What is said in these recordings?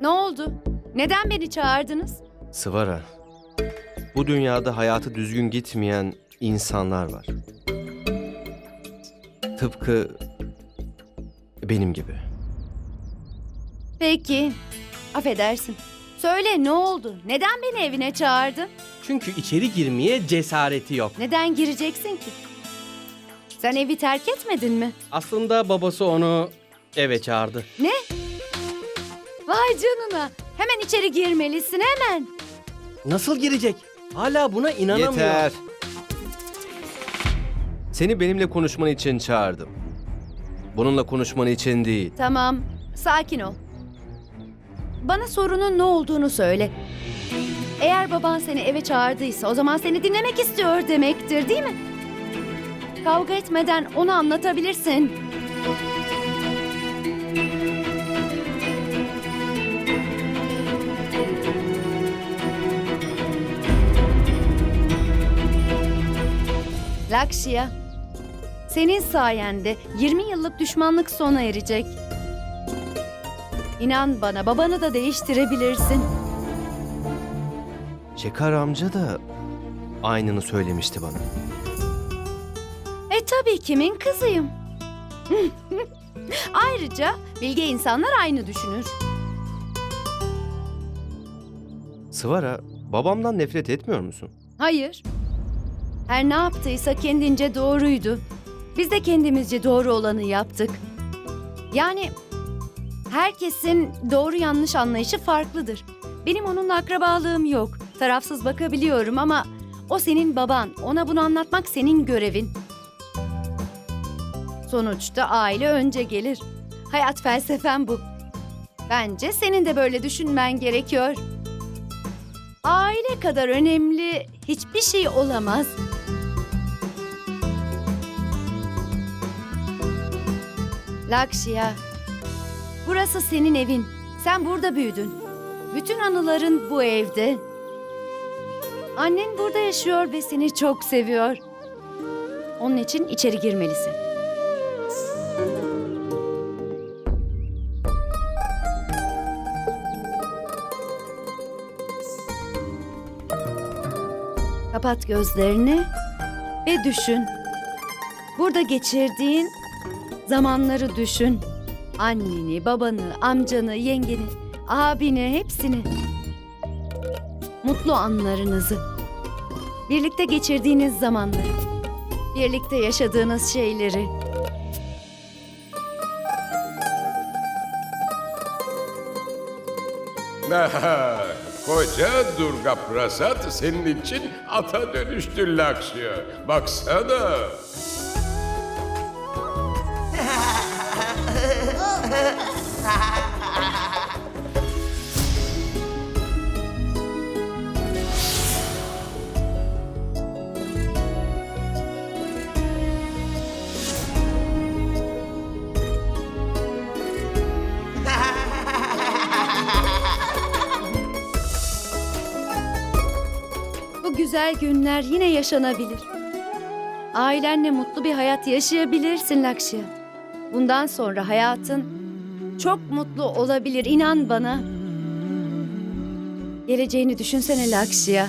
Ne oldu? Neden beni çağırdınız? Sıvara. Bu dünyada hayatı düzgün gitmeyen insanlar var. Tıpkı benim gibi. Peki. Affedersin. Söyle ne oldu? Neden beni evine çağırdın? Çünkü içeri girmeye cesareti yok. Neden gireceksin ki? Sen evi terk etmedin mi? Aslında babası onu eve çağırdı. Ne? Vay canına. Hemen içeri girmelisin hemen. Nasıl girecek? Hala buna inanamıyor. Yeter. Seni benimle konuşman için çağırdım. Bununla konuşman için değil. Tamam. Sakin ol. Bana sorunun ne olduğunu söyle. Eğer baban seni eve çağırdıysa o zaman seni dinlemek istiyor demektir değil mi? Kavga etmeden onu anlatabilirsin. Lakşya, senin sayende 20 yıllık düşmanlık sona erecek. İnan bana babanı da değiştirebilirsin. Şekar amca da aynını söylemişti bana. E tabii kimin kızıyım. Ayrıca bilge insanlar aynı düşünür. Sıvara, babamdan nefret etmiyor musun? Hayır. Her ne yaptıysa kendince doğruydu. Biz de kendimizce doğru olanı yaptık. Yani herkesin doğru yanlış anlayışı farklıdır. Benim onunla akrabalığım yok. Tarafsız bakabiliyorum ama o senin baban. Ona bunu anlatmak senin görevin. Sonuçta aile önce gelir. Hayat felsefen bu. Bence senin de böyle düşünmen gerekiyor. Aile kadar önemli hiçbir şey olamaz. Lakşya, burası senin evin. Sen burada büyüdün. Bütün anıların bu evde. Annen burada yaşıyor ve seni çok seviyor. Onun için içeri girmelisin. Kapat gözlerini ve düşün. Burada geçirdiğin zamanları düşün. Anneni, babanı, amcanı, yengeni, abini, hepsini. Mutlu anlarınızı. Birlikte geçirdiğiniz zamanları. Birlikte yaşadığınız şeyleri. Koca Durga Prasad senin için ata dönüştü Lakşya. Baksana. güzel günler yine yaşanabilir. Ailenle mutlu bir hayat yaşayabilirsin Lakşya. Bundan sonra hayatın çok mutlu olabilir inan bana. Geleceğini düşünsene Lakşya.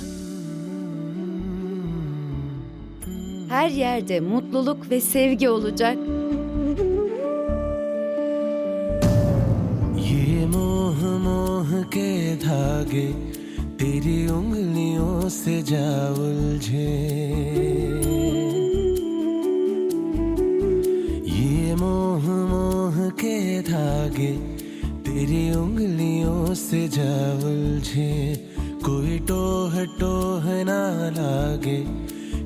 Her yerde mutluluk ve sevgi olacak. ये मोह मोह के धागे तेरी उंगलियों से जा उलझे ये मोह मोह के धागे तेरी उंगलियों से जा उलझे कोई टोह टोह ना लागे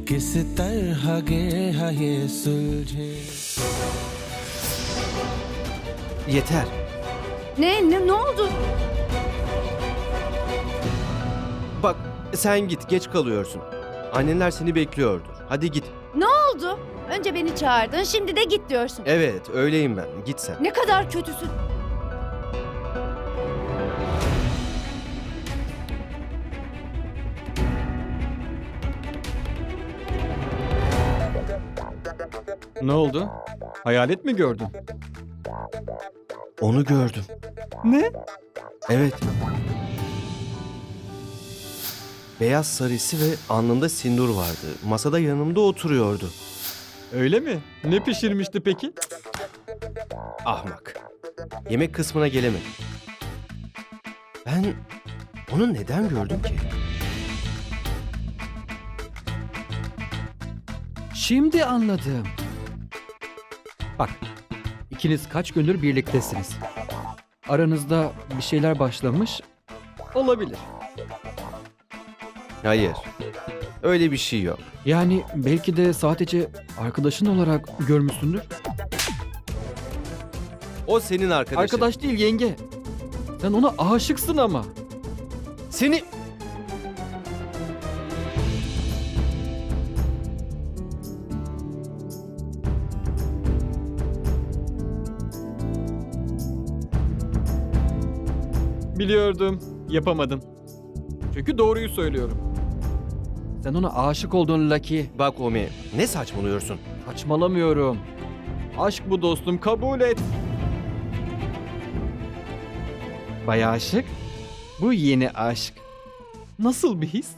किस तरह गे ये सुलझे Yeter. Ne, ne, ne oldu? Bak sen git geç kalıyorsun. Annenler seni bekliyordur. Hadi git. Ne oldu? Önce beni çağırdın, şimdi de git diyorsun. Evet öyleyim ben. Git sen. Ne kadar kötüsün. Ne oldu? Hayalet mi gördün? Onu gördüm. Ne? Evet. Beyaz sarısı ve alnında sindur vardı. Masada yanımda oturuyordu. Öyle mi? Ne pişirmişti peki? Ahmak. Yemek kısmına gelemedim. Ben onu neden gördüm ki? Şimdi anladım. Bak, ikiniz kaç gündür birliktesiniz. Aranızda bir şeyler başlamış olabilir. Hayır. Öyle bir şey yok. Yani belki de sadece arkadaşın olarak görmüşsündür. O senin arkadaşın. Arkadaş değil yenge. Sen ona aşıksın ama. Seni... Biliyordum. Yapamadın. Çünkü doğruyu söylüyorum. Sen ona aşık oldun Lucky. Bak Omi, ne saçmalıyorsun? Saçmalamıyorum. Aşk bu dostum kabul et. Bayağı aşık. Bu yeni aşk. Nasıl bir his?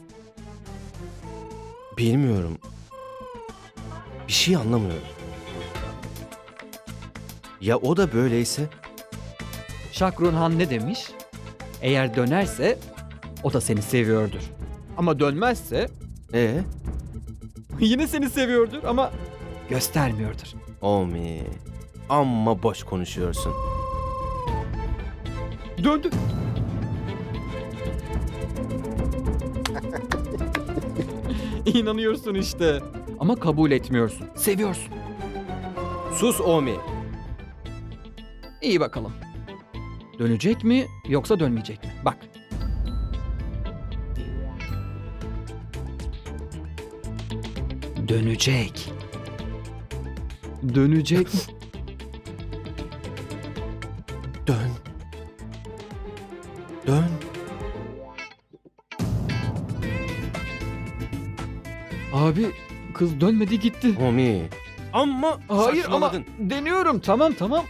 Bilmiyorum. Bir şey anlamıyorum. Ya o da böyleyse? Şakrun Han ne demiş? Eğer dönerse o da seni seviyordur. Ama dönmezse Ee? yine seni seviyordur ama Göstermiyordur. Omi. Amma boş konuşuyorsun. döndü. İnanıyorsun işte. Ama kabul etmiyorsun. Seviyorsun. Sus Omi. İyi bakalım. Dönecek mi yoksa dönmeyecek mi? Bak. Dönecek. Dönecek. Dön. Dön. Abi kız dönmedi gitti. Omi. Amma Hayır ama saçmaladın. deniyorum tamam tamam.